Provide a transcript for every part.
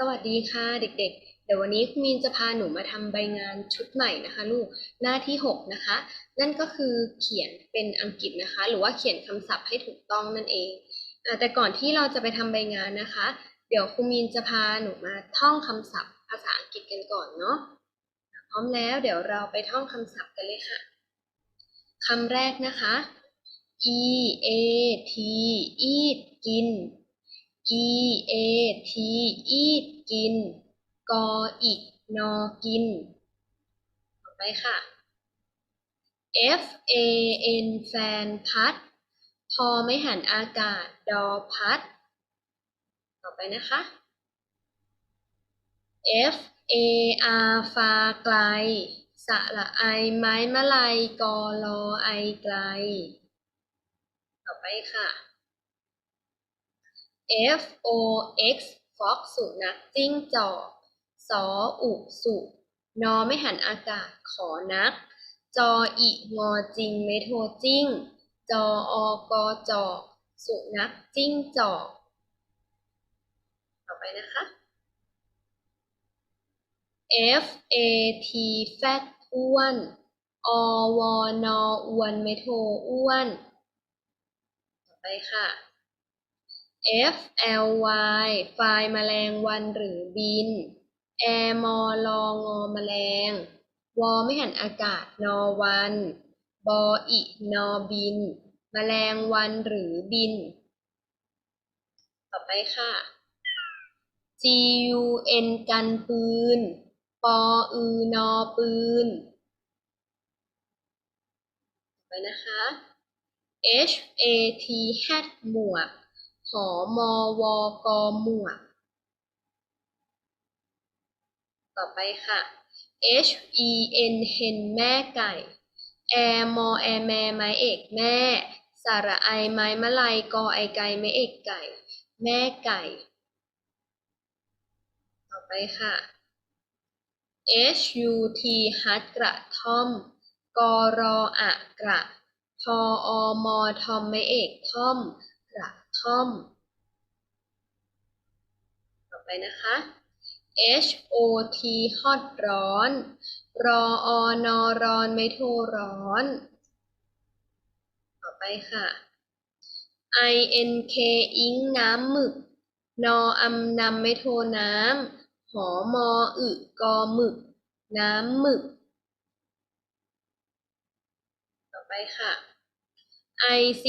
สวัสดีค่ะเด็กๆ เดี๋ยววันนี้คุณมีนจะพาหนูมาทำใบงานชุดใหม่นะคะลูกหน้าที่ 6 นะคะ นั่นก็คือเขียนเป็นอังกฤษนะคะ หรือว่าเขียนคำศัพท์ให้ถูกต้องนั่นเองอแต่ก่อนที่เราจะไปทำใบงานนะคะ เดี๋ยวครูมีนจะพาหนูมาท่องคำศัพท์ ภาษาอังกฤษกันก่อนเนาะพร้อมแล้วเดี๋ยวเราไปท่องคำศัพท์กันเลยค่ะคำแรกนะคะ e a t eat กิน e a t eat กิน กออิกนอกิน ต่อไปค่ะ f a n แฟนพัด พอไม่หันอากาศ ดอพัด ต่อไปนะคะ f a r ฟาไกลสระไอ ไม้มะลายกอลอไอไกล ต่อไปค่ะ F O X fox สุนัขจิ้งจอกสออุสุนอไม่หันอากาศขอนัก จออิงอจริงไม่โทรจิ้ง จออกอจอกสุนัขจิ้งจอก ต่อไปนะคะ F A T fat อ้วน อวอนออ้วนไม่โทรอ้วน ต่อไปค่ะ F L Y ไฟล์แมลงวันหรือบิน แอมอลองอแมลง วอไม่หันอากาศนอวัน บออินอบิน แมลงวันหรือบิน ต่อไปค่ะ G U N กันปืน ปออือนอปืนต่อไปนะคะ H A T hat หมวก หอมอวอกอหมวกต่อไปค่ะ H E N เห็นแม่ไก่แอมอแอแม่ไม้เอกแม่ สระไอไม้มะลายกอไอไก่ไม้เอกไก่ แม่ไก่ ต่อไปค่ะ H U T ฮัดกระท่อมกอรออะกระ ทออมอทอมไม้เอกท่อม กระท่อมต่อไปนะคะ H O T ฮอตร้อน รออนอร้อนไม่โทรร้อน ต่อไปค่ะ I N K อิงน้ำหมึก นออำนำไม่โทรน้ำ หอมออึกอหมึก น้ำหมึก ต่อไปค่ะ I C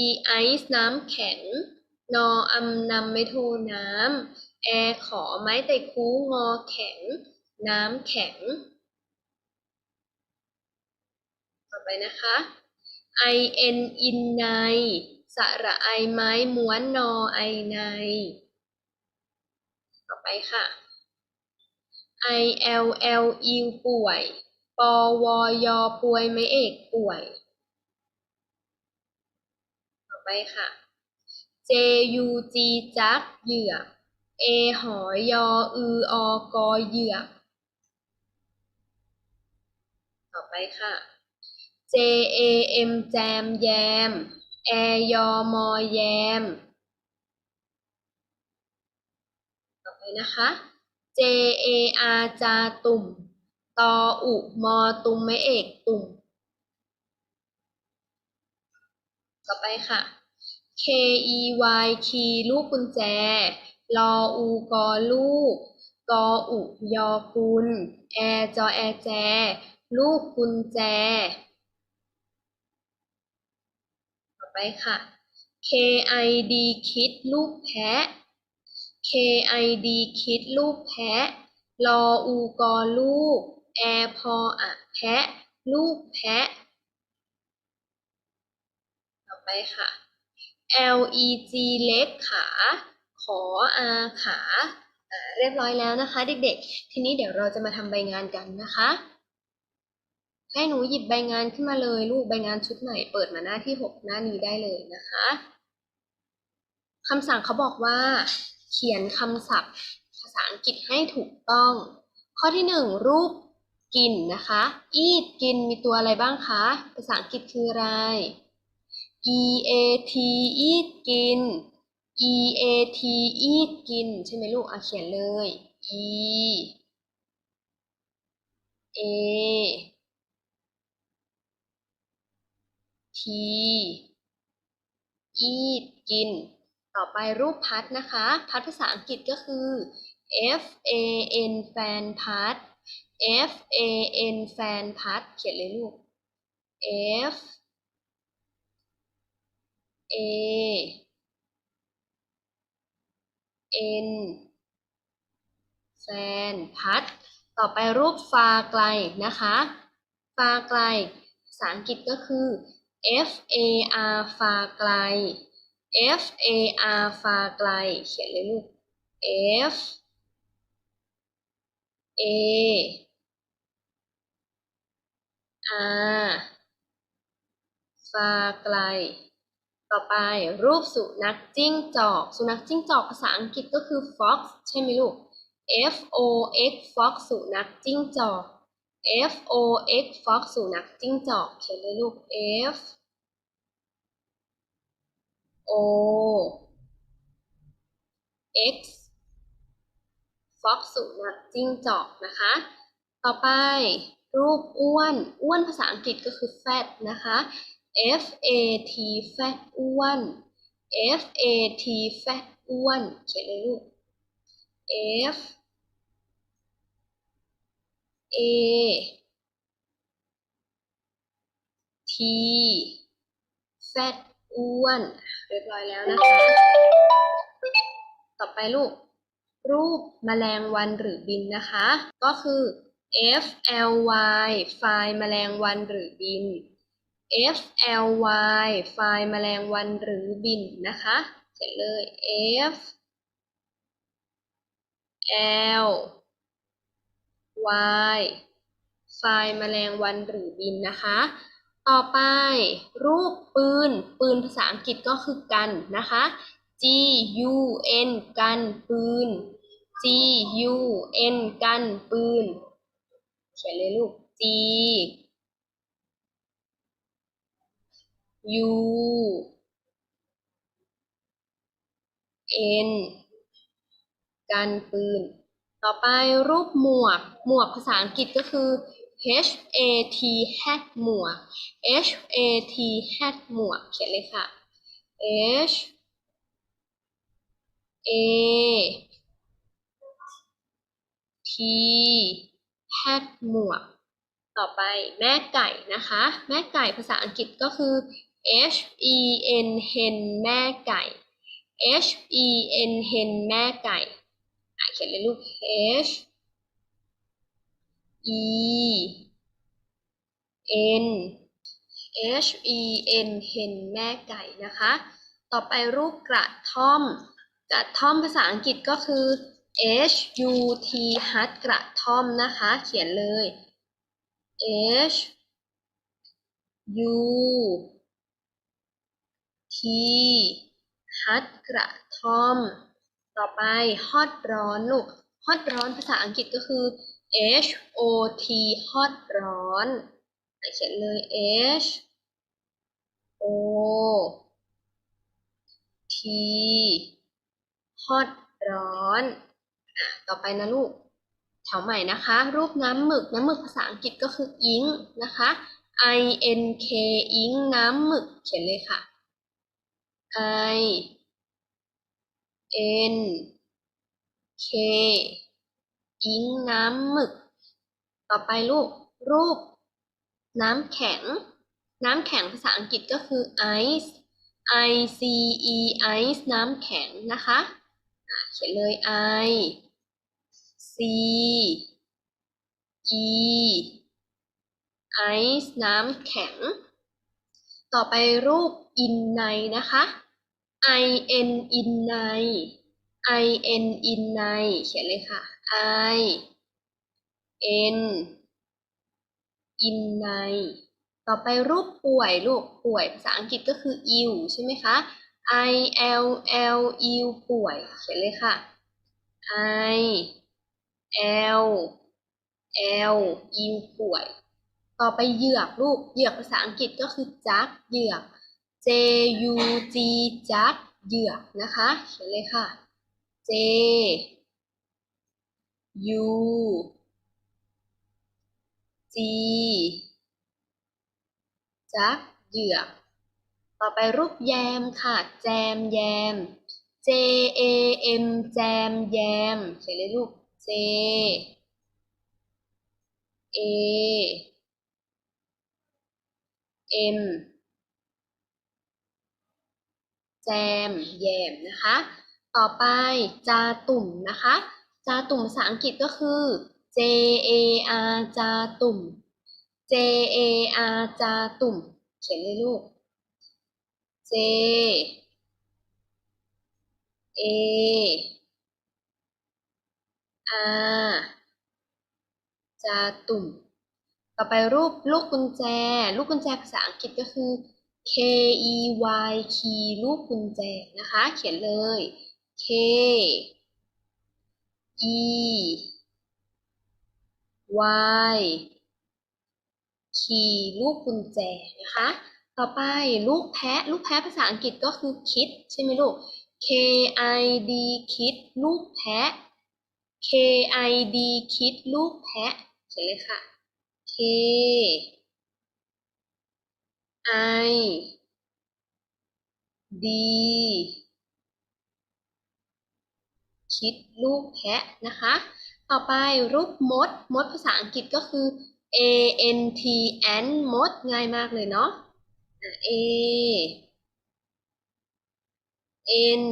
E ไอซ์น้ำแข็ง นออำนำไม่โทรน้ำแอขอไม้แต่คูงอแข็ง น้ำแข็ง ต่อไปนะคะ I N อินในสระไอไม้ม้วนนอไอใน ต่อไปค่ะ I L L อิวป่วยปอวอยป่วย ไม่เอกป่วย ไปค่ะ J U G จักเหยือก A หอยออืออกอเหยือกต่อไปค่ะ J A M แจมแยม แอยอมอแยม ต่อไปนะคะ J A R จาตุ่ม ตออุมอตุมไม่เอกตุ่ม ต่อไปค่ะ K E Y คีลูกกุญแจ ลออูกอลูก กออุยอกุล แอจอแอแจ ลูกกุญแจ ต่อไปค่ะ K I D คิดลูกแพะ K I D คิดลูกแพะ ลออูกอลูก แอพออะแพะ ลูกแพะ ค่ะ L E G เล็กขา ขออาขาอ่าเรียบร้อยแล้วนะคะ เด็กๆ ทีนี้เดี๋ยวเราจะมาทำใบงานกันนะคะ ให้หนูหยิบใบงานขึ้นมาเลยลูกใบงานชุดไหนเปิดมาหน้าที่ 6 หน้านี้ได้เลยนะคะคำสั่งเขาบอกว่า เขียนคำศัพท์ภาษาอังกฤษให้ถูกต้อง ข้อที่ 1 รูปกินนะคะ eat กินมีตัวอะไรบ้างคะ ภาษาอังกฤษคืออะไร E A T eat กิน e a t eat กิน ใช่ไหมลูกอะเขียนเลย e a t eat กิน ต่อไปรูปพัดนะคะ พัดภาษาอังกฤษก็คือ f a n แฟนพัด f a n แฟนพัด เขียนเลยลูก f a n แฟนพัด ต่อไปรูปฟาไกลนะคะ ฟาไกล ภาษาอังกฤษก็คือ f a r ฟาไกล f a r ฟาไกล เขียนเลยลูก f a r ฟาไกล ต่อไปรูปสุนัขจิ้งจอก สุนัขจิ้งจอกภาษาอังกฤษก็คือ fox ใช่ไหมลูก f o x fox สุนัขจิ้งจอก f o x fox สุนัขจิ้งจอกเขียนเลยลูก f o x fox สุนัขจิ้งจอกนะคะ ต่อไปรูปอ้วน อ้วนภาษาอังกฤษก็คือ fat นะคะ F A T fat อ้วน F A T fat อ้วน เขียนเลยลูก F A T fat อ้วน เรียบร้อยแล้วนะคะ ต่อไปลูก รูปแมลงวันหรือบินนะคะ ก็คือ F L Y ไฟล์แมลงวันหรือบิน F L Y ไฟล์แมลงวันหรือบินนะคะเขียนเลย F L Y ไฟล์แมลงวันหรือบินนะคะ ต่อไปรูปปืน ปืนภาษาอังกฤษก็คือกันนะคะ G U N กันปืน G U N กันปืน เขียนเลยลูก G U N กันปืน ต่อไปรูปหมวก หมวกภาษาอังกฤษก็คือ H A T hat หมวก H A T hat หมวก เขียนเลยค่ะ H A T hat หมวก ต่อไปแม่ไก่นะคะ แม่ไก่ภาษาอังกฤษก็คือ H E N hen แม่ไก่ H E N hen แม่ไก่อะเขียนเลยลูก H E N H E N hen แม่ไก่นะคะ ต่อไปรูปกระท่อม กระท่อมภาษาอังกฤษก็คือ H U T hut กระท่อมนะคะ เขียนเลย H U T ฮัดกระทอม ต่อไปฮอตร้อนลูกฮอตร้อนภาษาอังกฤษก็คือ H O T ฮอตร้อนเขียนเลย H O T ฮอตร้อนอะต่อไปนะลูกแถวใหม่นะคะ รูปน้ำหมึกน้ำหมึกภาษาอังกฤษก็คืออิงนะคะ I N K อิงน้ำหมึกเขียนเลยค่ะ I N K อิงน้ำหมึก ต่อไปลูก รูป น้ำแข็ง น้ำแข็งภาษาอังกฤษก็คือ ice I C E ice น้ำแข็งนะคะเขียนเลย I C E ice น้ำแข็ง ต่อไปรูป in ในนะคะ I N in ใน I N in ใน เขียนเลยค่ะ I N in ใน ต่อไปรูปป่วยลูกป่วยภาษาอังกฤษก็คือ ill ใช่ไหมคะ I L L ill ป่วย เขียนเลยค่ะ I L L ill ป่วย ต่อไปเหยือกลูกเหยือกภาษาอังกฤษก็คือ jack เหยือก J U G jack เหยือกนะคะเขียนเลยค่ะ J U G จักเหยือก ต่อไปรูปแยมค่ะ แจมแยม J A M แจมแยมเขียนเลยลูก J A M แจม แยมนะคะ ต่อไปจาตุ่มนะคะ จาตุ่มภาษาอังกฤษก็คือ J A R จาตุ่ม J A R จาตุ่ม เขียนเลยลูก J A R จาตุ่ม ต่อไปรูปลูกกุญแจ ลูกกุญแจภาษาอังกฤษก็คือ K E Y key ลูกกุญแจนะคะ เขียนเลย K E Y key ลูกกุญแจนะคะ ต่อไปลูกแพะ ลูกแพะภาษาอังกฤษก็คือ kid ใช่ไหมลูก K I D kid ลูกแพะ K I D kid ลูกแพะเขียนเลยค่ะ K I D คิดลูกแพะนะคะ ต่อไปรูปมด มดภาษาอังกฤษก็คือ A N T N มดง่ายมากเลยเนาะ A N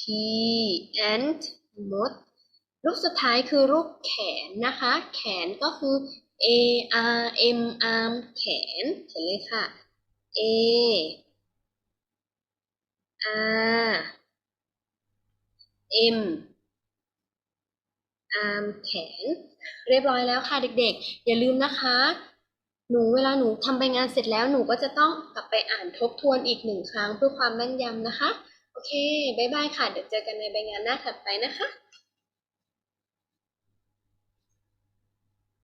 T N มดรูปสุดท้ายคือรูปแขนนะคะ แขนก็คือ A R M arm แขนเขียนเลยค่ะ A R M arm แขน เรียบร้อยแล้วค่ะเด็กๆ อย่าลืมนะคะ หนูเวลาหนูทำใบงานเสร็จแล้วหนูก็จะต้องกลับไปอ่านทบทวนอีกหนึ่งครั้งเพื่อความแม่นยำนะคะ โอเค บ๊ายบายค่ะ เดี๋ยวเจอกันในใบงานหน้าถัดไปนะคะ